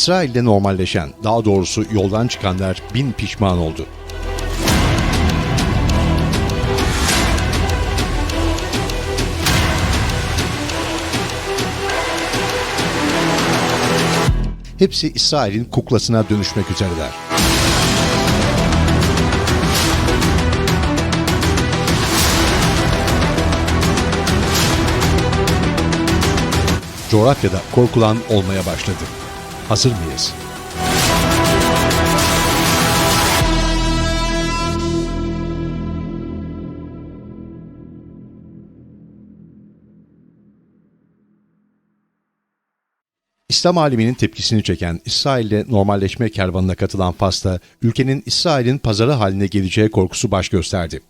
İsrail'de normalleşen, daha doğrusu yoldan çıkanlar bin pişman oldu. Hepsi İsrail'in kuklasına dönüşmek üzereler. Coğrafyada korkulan olmaya başladı. Hazır mıyız? İslam aleminin tepkisini çeken İsrail'le normalleşme kervanına katılan Fas'ta ülkenin İsrail'in pazarı haline geleceği korkusu baş gösterdi.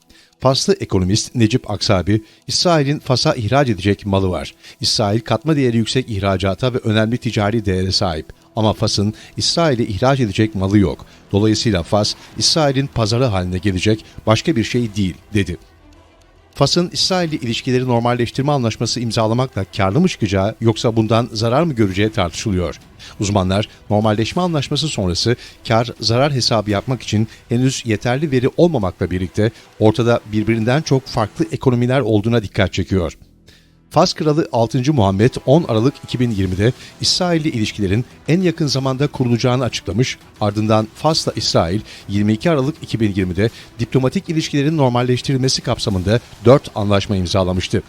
Faslı ekonomist Necip Aksabi, İsrail'in Fas'a ihraç edecek malı var. İsrail katma değeri yüksek ihracata ve önemli ticari değere sahip. Ama Fas'ın İsrail'e ihraç edecek malı yok. Dolayısıyla Fas, İsrail'in pazarı haline gelecek başka bir şey değil, dedi. Fas'ın İsrail'le ilişkileri normalleştirme anlaşması imzalamakla karlı mı çıkacağı yoksa bundan zarar mı göreceği tartışılıyor. Uzmanlar normalleşme anlaşması sonrası kar zarar hesabı yapmak için henüz yeterli veri olmamakla birlikte ortada birbirinden çok farklı ekonomiler olduğuna dikkat çekiyor. Fas Kralı 6. Muhammed 10 Aralık 2020'de İsrail'li ilişkilerin en yakın zamanda kurulacağını açıklamış. Ardından Fas'la İsrail 22 Aralık 2020'de diplomatik ilişkilerin normalleştirilmesi kapsamında 4 anlaşma imzalamıştı.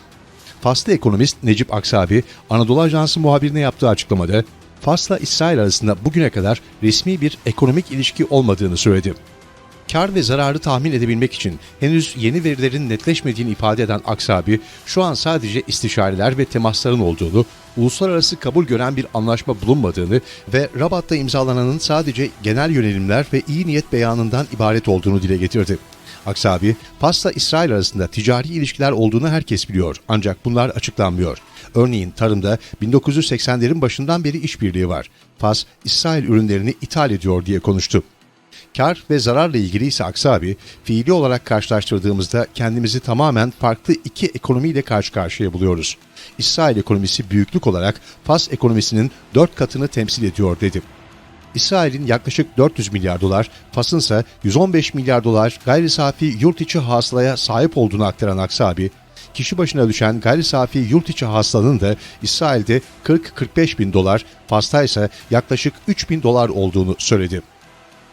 Faslı ekonomist Necip Aksabi, Anadolu Ajansı muhabirine yaptığı açıklamada Fas'la İsrail arasında bugüne kadar resmi bir ekonomik ilişki olmadığını söyledi kar ve zararı tahmin edebilmek için henüz yeni verilerin netleşmediğini ifade eden Aksabi, şu an sadece istişareler ve temasların olduğunu, uluslararası kabul gören bir anlaşma bulunmadığını ve Rabat'ta imzalananın sadece genel yönelimler ve iyi niyet beyanından ibaret olduğunu dile getirdi. Aksabi, Fas'la İsrail arasında ticari ilişkiler olduğunu herkes biliyor ancak bunlar açıklanmıyor. Örneğin tarımda 1980'lerin başından beri işbirliği var. Fas, İsrail ürünlerini ithal ediyor diye konuştu. Kar ve zararla ilgili ise Aksabi, fiili olarak karşılaştırdığımızda kendimizi tamamen farklı iki ekonomiyle karşı karşıya buluyoruz. İsrail ekonomisi büyüklük olarak Fas ekonomisinin dört katını temsil ediyor dedi. İsrail'in yaklaşık 400 milyar dolar, Fas'ın ise 115 milyar dolar gayri safi yurt içi hasılaya sahip olduğunu aktaran Aksabi, kişi başına düşen gayri safi yurt içi hasılanın da İsrail'de 40-45 bin dolar, Fas'ta ise yaklaşık 3 bin dolar olduğunu söyledi.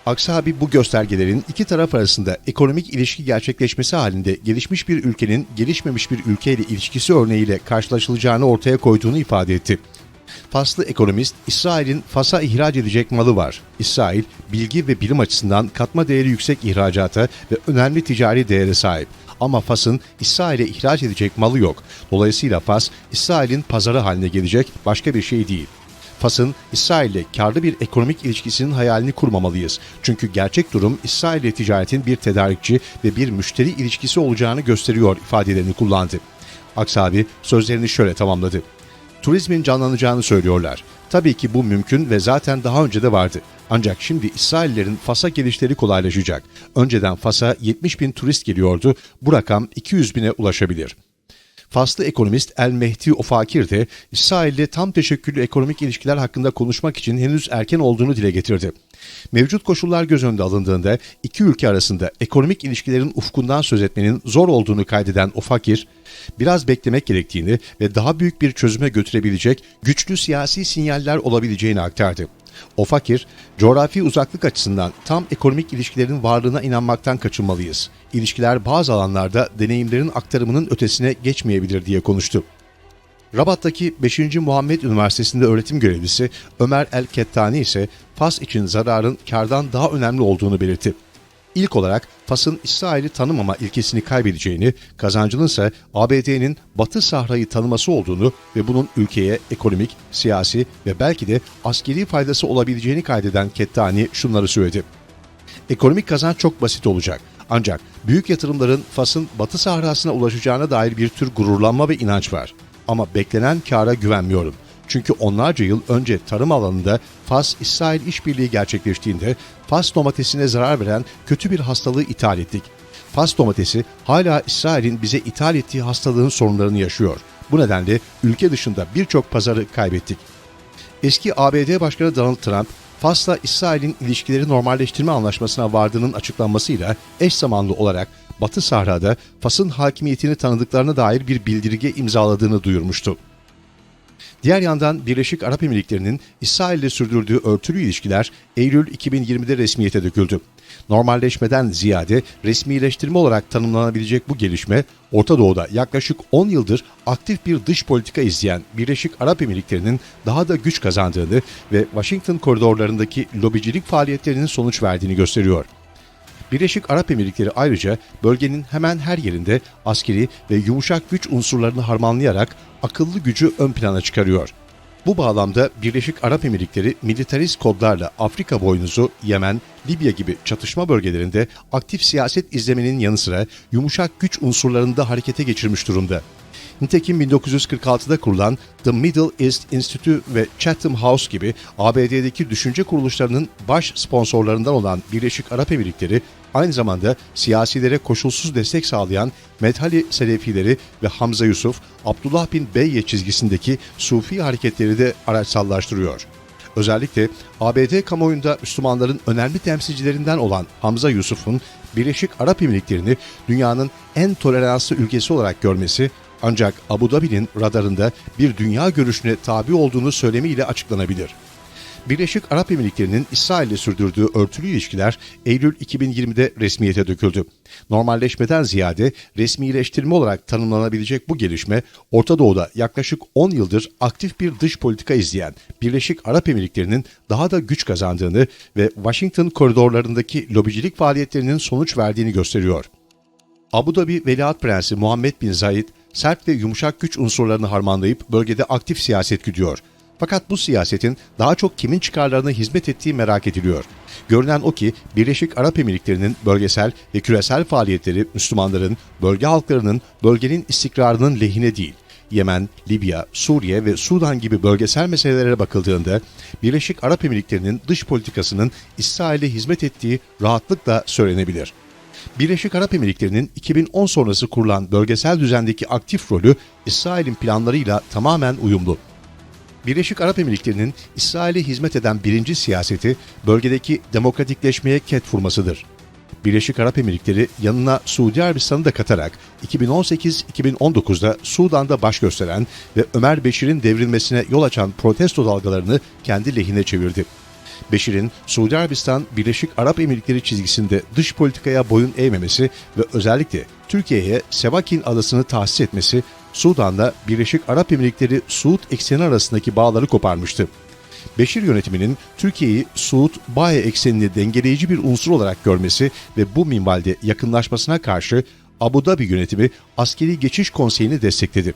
Aksabi bu göstergelerin iki taraf arasında ekonomik ilişki gerçekleşmesi halinde gelişmiş bir ülkenin gelişmemiş bir ülkeyle ilişkisi örneğiyle karşılaşılacağını ortaya koyduğunu ifade etti. Faslı ekonomist, İsrail'in Fas'a ihraç edecek malı var. İsrail, bilgi ve bilim açısından katma değeri yüksek ihracata ve önemli ticari değere sahip. Ama Fas'ın İsrail'e ihraç edecek malı yok. Dolayısıyla Fas, İsrail'in pazarı haline gelecek başka bir şey değil. Fas'ın İsrail ile karlı bir ekonomik ilişkisinin hayalini kurmamalıyız. Çünkü gerçek durum İsrail ticaretin bir tedarikçi ve bir müşteri ilişkisi olacağını gösteriyor ifadelerini kullandı. Aksabi sözlerini şöyle tamamladı. Turizmin canlanacağını söylüyorlar. Tabii ki bu mümkün ve zaten daha önce de vardı. Ancak şimdi İsraillerin Fas'a gelişleri kolaylaşacak. Önceden Fas'a 70 bin turist geliyordu. Bu rakam 200 bine ulaşabilir. Faslı ekonomist El Mehdi Ofakir de İsrail'le tam teşekküllü ekonomik ilişkiler hakkında konuşmak için henüz erken olduğunu dile getirdi. Mevcut koşullar göz önünde alındığında iki ülke arasında ekonomik ilişkilerin ufkundan söz etmenin zor olduğunu kaydeden Ofakir, biraz beklemek gerektiğini ve daha büyük bir çözüme götürebilecek güçlü siyasi sinyaller olabileceğini aktardı. O fakir, coğrafi uzaklık açısından tam ekonomik ilişkilerin varlığına inanmaktan kaçınmalıyız. İlişkiler bazı alanlarda deneyimlerin aktarımının ötesine geçmeyebilir diye konuştu. Rabat'taki 5. Muhammed Üniversitesi'nde öğretim görevlisi Ömer El-Kettani ise Fas için zararın kardan daha önemli olduğunu belirtti. İlk olarak Fas'ın İsrail'i tanımama ilkesini kaybedeceğini, kazancının ise ABD'nin Batı Sahra'yı tanıması olduğunu ve bunun ülkeye ekonomik, siyasi ve belki de askeri faydası olabileceğini kaydeden Kettani şunları söyledi. Ekonomik kazanç çok basit olacak. Ancak büyük yatırımların Fas'ın Batı Sahrası'na ulaşacağına dair bir tür gururlanma ve inanç var. Ama beklenen kâra güvenmiyorum.'' Çünkü onlarca yıl önce tarım alanında Fas-İsrail işbirliği gerçekleştiğinde Fas domatesine zarar veren kötü bir hastalığı ithal ettik. Fas domatesi hala İsrail'in bize ithal ettiği hastalığın sorunlarını yaşıyor. Bu nedenle ülke dışında birçok pazarı kaybettik. Eski ABD Başkanı Donald Trump, Fas'la İsrail'in ilişkileri normalleştirme anlaşmasına vardığının açıklanmasıyla eş zamanlı olarak Batı Sahra'da Fas'ın hakimiyetini tanıdıklarına dair bir bildirge imzaladığını duyurmuştu. Diğer yandan Birleşik Arap Emirlikleri'nin İsrail ile sürdürdüğü örtülü ilişkiler Eylül 2020'de resmiyete döküldü. Normalleşmeden ziyade resmileştirme olarak tanımlanabilecek bu gelişme, Orta Doğu'da yaklaşık 10 yıldır aktif bir dış politika izleyen Birleşik Arap Emirlikleri'nin daha da güç kazandığını ve Washington koridorlarındaki lobicilik faaliyetlerinin sonuç verdiğini gösteriyor. Birleşik Arap Emirlikleri ayrıca bölgenin hemen her yerinde askeri ve yumuşak güç unsurlarını harmanlayarak akıllı gücü ön plana çıkarıyor. Bu bağlamda Birleşik Arap Emirlikleri militarist kodlarla Afrika boynuzu, Yemen, Libya gibi çatışma bölgelerinde aktif siyaset izlemenin yanı sıra yumuşak güç unsurlarını da harekete geçirmiş durumda. Nitekim 1946'da kurulan The Middle East Institute ve Chatham House gibi ABD'deki düşünce kuruluşlarının baş sponsorlarından olan Birleşik Arap Emirlikleri aynı zamanda siyasilere koşulsuz destek sağlayan Medhali Selefileri ve Hamza Yusuf, Abdullah bin Beyye çizgisindeki Sufi hareketleri de araçsallaştırıyor. Özellikle ABD kamuoyunda Müslümanların önemli temsilcilerinden olan Hamza Yusuf'un Birleşik Arap Emirlikleri'ni dünyanın en toleranslı ülkesi olarak görmesi ancak Abu Dhabi'nin radarında bir dünya görüşüne tabi olduğunu söylemiyle açıklanabilir. Birleşik Arap Emirlikleri'nin İsrail ile sürdürdüğü örtülü ilişkiler Eylül 2020'de resmiyete döküldü. Normalleşmeden ziyade resmileştirme olarak tanımlanabilecek bu gelişme, Orta Doğu'da yaklaşık 10 yıldır aktif bir dış politika izleyen Birleşik Arap Emirlikleri'nin daha da güç kazandığını ve Washington koridorlarındaki lobicilik faaliyetlerinin sonuç verdiğini gösteriyor. Abu Dhabi Veliaht Prensi Muhammed Bin Zayed, sert ve yumuşak güç unsurlarını harmanlayıp bölgede aktif siyaset güdüyor. Fakat bu siyasetin daha çok kimin çıkarlarına hizmet ettiği merak ediliyor. Görünen o ki Birleşik Arap Emirlikleri'nin bölgesel ve küresel faaliyetleri Müslümanların, bölge halklarının, bölgenin istikrarının lehine değil. Yemen, Libya, Suriye ve Sudan gibi bölgesel meselelere bakıldığında Birleşik Arap Emirlikleri'nin dış politikasının İsrail'e hizmet ettiği rahatlıkla söylenebilir. Birleşik Arap Emirlikleri'nin 2010 sonrası kurulan bölgesel düzendeki aktif rolü İsrail'in planlarıyla tamamen uyumlu. Birleşik Arap Emirlikleri'nin İsrail'e hizmet eden birinci siyaseti bölgedeki demokratikleşmeye ket vurmasıdır. Birleşik Arap Emirlikleri yanına Suudi Arabistan'ı da katarak 2018-2019'da Sudan'da baş gösteren ve Ömer Beşir'in devrilmesine yol açan protesto dalgalarını kendi lehine çevirdi. Beşir'in Suudi Arabistan Birleşik Arap Emirlikleri çizgisinde dış politikaya boyun eğmemesi ve özellikle Türkiye'ye Sevakin adasını tahsis etmesi Sudan'da Birleşik Arap Emirlikleri Suud ekseni arasındaki bağları koparmıştı. Beşir yönetiminin Türkiye'yi Suud-Baye eksenini dengeleyici bir unsur olarak görmesi ve bu minvalde yakınlaşmasına karşı Abu Dhabi yönetimi Askeri Geçiş Konseyi'ni destekledi.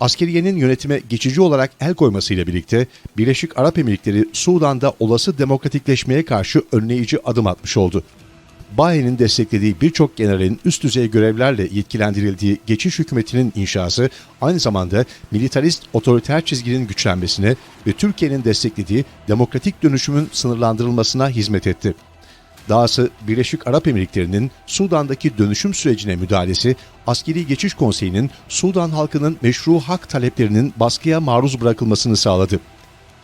Askeriyenin yönetime geçici olarak el koymasıyla birlikte Birleşik Arap Emirlikleri Sudan'da olası demokratikleşmeye karşı önleyici adım atmış oldu. Baye'nin desteklediği birçok generalin üst düzey görevlerle yetkilendirildiği geçiş hükümetinin inşası aynı zamanda militarist otoriter çizginin güçlenmesine ve Türkiye'nin desteklediği demokratik dönüşümün sınırlandırılmasına hizmet etti. Dahası Birleşik Arap Emirlikleri'nin Sudan'daki dönüşüm sürecine müdahalesi, Askeri Geçiş Konseyi'nin Sudan halkının meşru hak taleplerinin baskıya maruz bırakılmasını sağladı.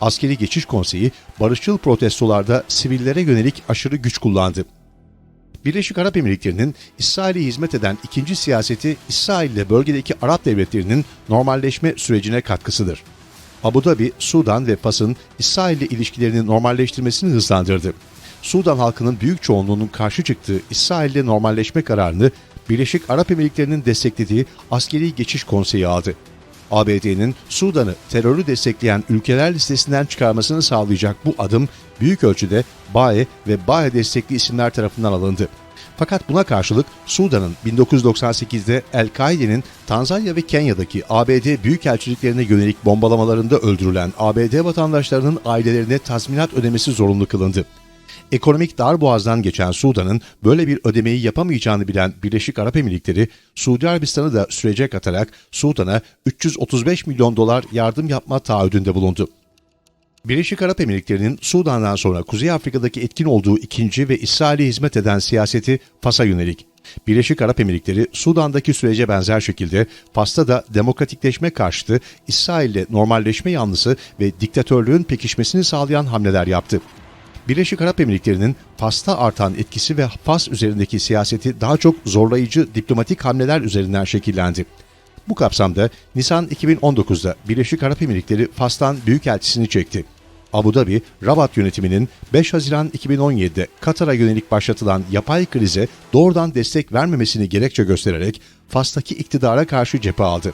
Askeri Geçiş Konseyi, barışçıl protestolarda sivillere yönelik aşırı güç kullandı. Birleşik Arap Emirlikleri'nin İsrail'e hizmet eden ikinci siyaseti İsrail ile bölgedeki Arap devletlerinin normalleşme sürecine katkısıdır. Abu Dhabi, Sudan ve Fas'ın İsrail ile ilişkilerini normalleştirmesini hızlandırdı. Sudan halkının büyük çoğunluğunun karşı çıktığı İsrail ile normalleşme kararını Birleşik Arap Emirlikleri'nin desteklediği Askeri Geçiş Konseyi aldı. ABD'nin Sudan'ı terörü destekleyen ülkeler listesinden çıkarmasını sağlayacak bu adım büyük ölçüde BAE ve BAE destekli isimler tarafından alındı. Fakat buna karşılık Sudan'ın 1998'de El-Kaide'nin Tanzanya ve Kenya'daki ABD büyükelçiliklerine yönelik bombalamalarında öldürülen ABD vatandaşlarının ailelerine tazminat ödemesi zorunlu kılındı. Ekonomik darboğazdan geçen Sudan'ın böyle bir ödemeyi yapamayacağını bilen Birleşik Arap Emirlikleri, Suudi Arabistan'ı da sürece katarak Sudan'a 335 milyon dolar yardım yapma taahhüdünde bulundu. Birleşik Arap Emirlikleri'nin Sudan'dan sonra Kuzey Afrika'daki etkin olduğu ikinci ve İsrail'e hizmet eden siyaseti Fas'a yönelik. Birleşik Arap Emirlikleri Sudan'daki sürece benzer şekilde Fas'ta da demokratikleşme karşıtı, İsrail'le normalleşme yanlısı ve diktatörlüğün pekişmesini sağlayan hamleler yaptı. Birleşik Arap Emirlikleri'nin Fas'ta artan etkisi ve Fas üzerindeki siyaseti daha çok zorlayıcı diplomatik hamleler üzerinden şekillendi. Bu kapsamda Nisan 2019'da Birleşik Arap Emirlikleri Fas'tan büyükelçisini çekti. Abu Dhabi, Rabat yönetiminin 5 Haziran 2017'de Katar'a yönelik başlatılan yapay krize doğrudan destek vermemesini gerekçe göstererek Fas'taki iktidara karşı cephe aldı.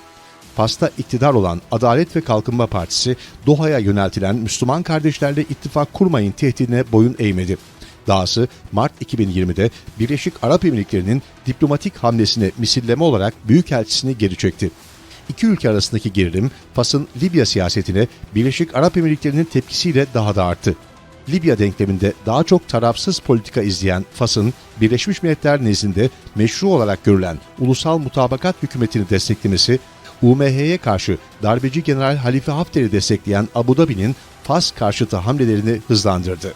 Fas'ta iktidar olan Adalet ve Kalkınma Partisi, Doha'ya yöneltilen Müslüman kardeşlerle ittifak kurmayın tehdidine boyun eğmedi. Dahası Mart 2020'de Birleşik Arap Emirlikleri'nin diplomatik hamlesine misilleme olarak Büyükelçisini geri çekti. İki ülke arasındaki gerilim Fas'ın Libya siyasetine Birleşik Arap Emirlikleri'nin tepkisiyle daha da arttı. Libya denkleminde daha çok tarafsız politika izleyen Fas'ın Birleşmiş Milletler nezdinde meşru olarak görülen ulusal mutabakat hükümetini desteklemesi, UMH'ye karşı darbeci General Halife Hafter'i destekleyen Abu Dhabi'nin Fas karşıtı hamlelerini hızlandırdı.